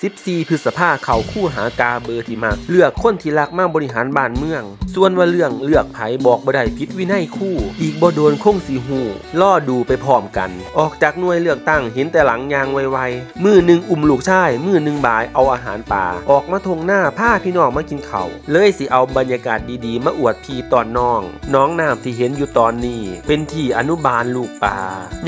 14พฤษภาเขาคู่หากาเบอร์ที่มาเลือกคนที่รักมาบริหารบ้านเมือง ส่วนว่าเรื่องเลือกไผบอกบ่ได้ผิดวินัยคู่ อีกบ่โดนคงสีหูล่อดูไปพร้อมกัน ออกจากหน่วยเลือกตั้งเห็นแต่หลังยางไวๆมือหนึ่งอุ่มลูกชายมือหนึ่งบายเอาอาหารป่า ออกมาทงหน้าผ้าพี่น้องมากินเขาวเลยสิเอาบรรยากาศดีๆ มาอวดพี่ตอนน้อง น้องน้ำที่เห็นอยู่ตอนนี้ เป็นที่อนุบาลลูกป่า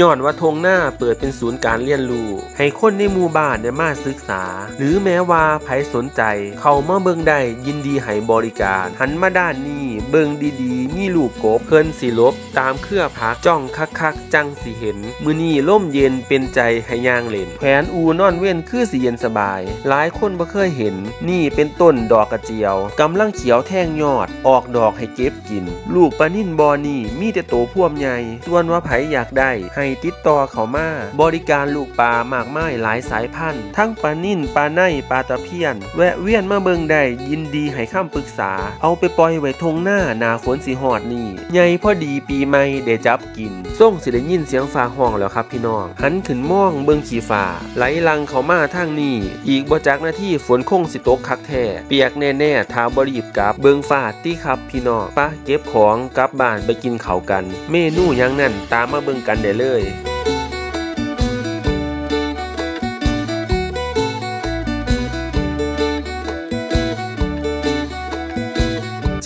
ย้อนว่าทงหน้าเปิดเป็นศูนย์การเรียนรู้ให้คนในหมู่บ้านได้มาศึกษา หรือแม้ว่าไผสนใจ เขามาเบิ่งได้ยินดีให้บริการหันมาด้านนี้ เบิ่งดีๆ มีลูกกบเพิ่นสิลบ ตามเครือพักจ้องคักๆ จังสิเห็น มือนี้ล่มเย็นเป็นใจให้ย่างเล่นแผนอูนอนเว้นคือสิเย็นสบาย หลายคนบ่เคยเห็น นี่เป็นต้นดอกกระเจียวกำลังเขียวแท่งยอด ออกดอกให้เก็บกิน ลูกปลานิ่นบอนี่มีแต่โตพ่วมใหญ่ส่วนว่าไผอยากได้ ให้ติดต่อเขามา บริการลูกปลามากมายหลายสายพันธุ์ ทั้งปลานิ่นปลาในปลาตะเพียน แวะเวียนมาเบิงได้ยินดีให้คำปรึกษา เอาไปปล่อยไว้ทงหน้านาฝนสิหอดนี่ใหญ่พอดีปีใหม่ได้จับกินส่งสิได้ยินเสียงฟ้าห้องแล้วครับพี่น้อง หันขึ้นมองเบิงขี่ฟ้า ไหลลังเขามาทางนี้ อีกบ่จักหน้าที่ฝนคงสิตกคักแท้เปียกแน่ๆท้าบรีบกับเบิงฟ้าตี้ครับพี่น้องปะเก็บของกลับบ้านไปกินเขากัน เมนูยังนั่นตามมาเบิงกันได้เลย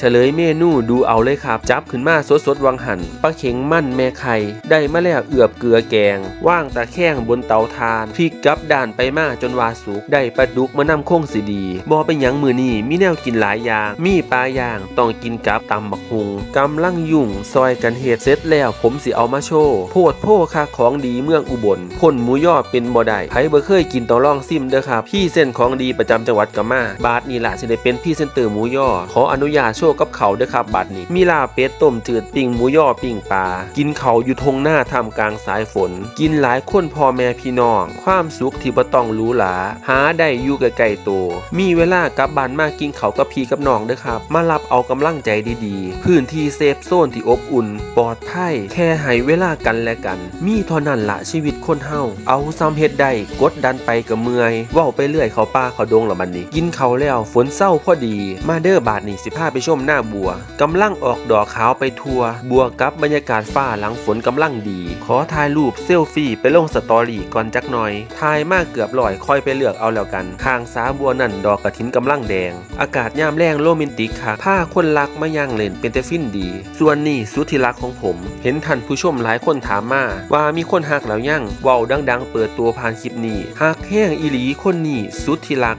ฉลยเมนูดูเอาเลยครับ จับขึ้นมาสดสดวังหันปลาเข็งมั่นแม่ไข่ได้มาแล้วเอือบเกลือแกง ว่างตะแคงบนเตาทานพริกกับด่านไปมาจนวาสุกได้ปลาดุกมานำคงสีดีบอเป็นหยังมือนี่มีแนวกินหลายอย่างมีปลาย่างต้องกินกับตำบักหุงกำลังยุ่งซอยกันเห็ดเสร็จแล้วผมสิเอามาโชว์โพดโพค่าของดีเมืองอุบลพ่นหมูยอเป็นบ่ได้ไผบ่เคยกินต้องลองซิมเด้อครับพี่เส้นของดีประจำจังหวัดกะมาบาทนี่ล่ะสิได้เป็นพี่เส้นเตอร์หมูยอขออนุญาตโชว์กับเขาเด้อครับบัดนี้ มีลาเป็ดต้มจืดปิ้งหมูยอปิ้งปลากินเขาอยู่ทงหน้าท่ามกลางสายฝน กินหลายคนพ่อแม่พี่น้อง ความสุขที่บ่ต้องรู้หราหาได้อยู่ใกล้ๆตัวมีเวลากลับบ้านมากินเขากับพี่กับน้องเด้อครับ มารับเอากำลังใจดีๆ พื้นที่เซฟโซนที่อบอุ่น ปลอดภัยแค่ให้เวลากันและกัน มีเท่านั้นละชีวิตคนเฮาเอาซ้ำเฮ็ดได้กดดันไปกับเมื่อยเว้าไปเรื่อยเขาป่าเขาดงละบัดนี้ กินเขาแล้วฝนเศร้าพอดีมาเด้อบาดนี้สิพาไปชมหน้าบัวกำลังออกดอกขาวไปทัว บัวกับบรรยากาศฟ้าหลังฝนกำลังดี ขอถ่ายรูปเซลฟี่ไปลงสตอรี่ก่อนจักหน่อยถ่ายมากเกือบลอยค่อยไปเลือกเอาแล้วกันข้างสาบัวนั่นดอกกระถินกำลังแดง อากาศยามแรงโรแมนติกค่ะผ้าคนรักมาย่างเล่นเป็นแต่ฟินดี ส่วนนี่สุดที่รักของผม เห็นท่านผู้ชมหลายคนถามมาว่ามีคนหักแล้วยังเว้าดัง ๆ เปิดตัวผ่านคลิปนี้หักแห้งอีหลีคนนี้สุดที่รัก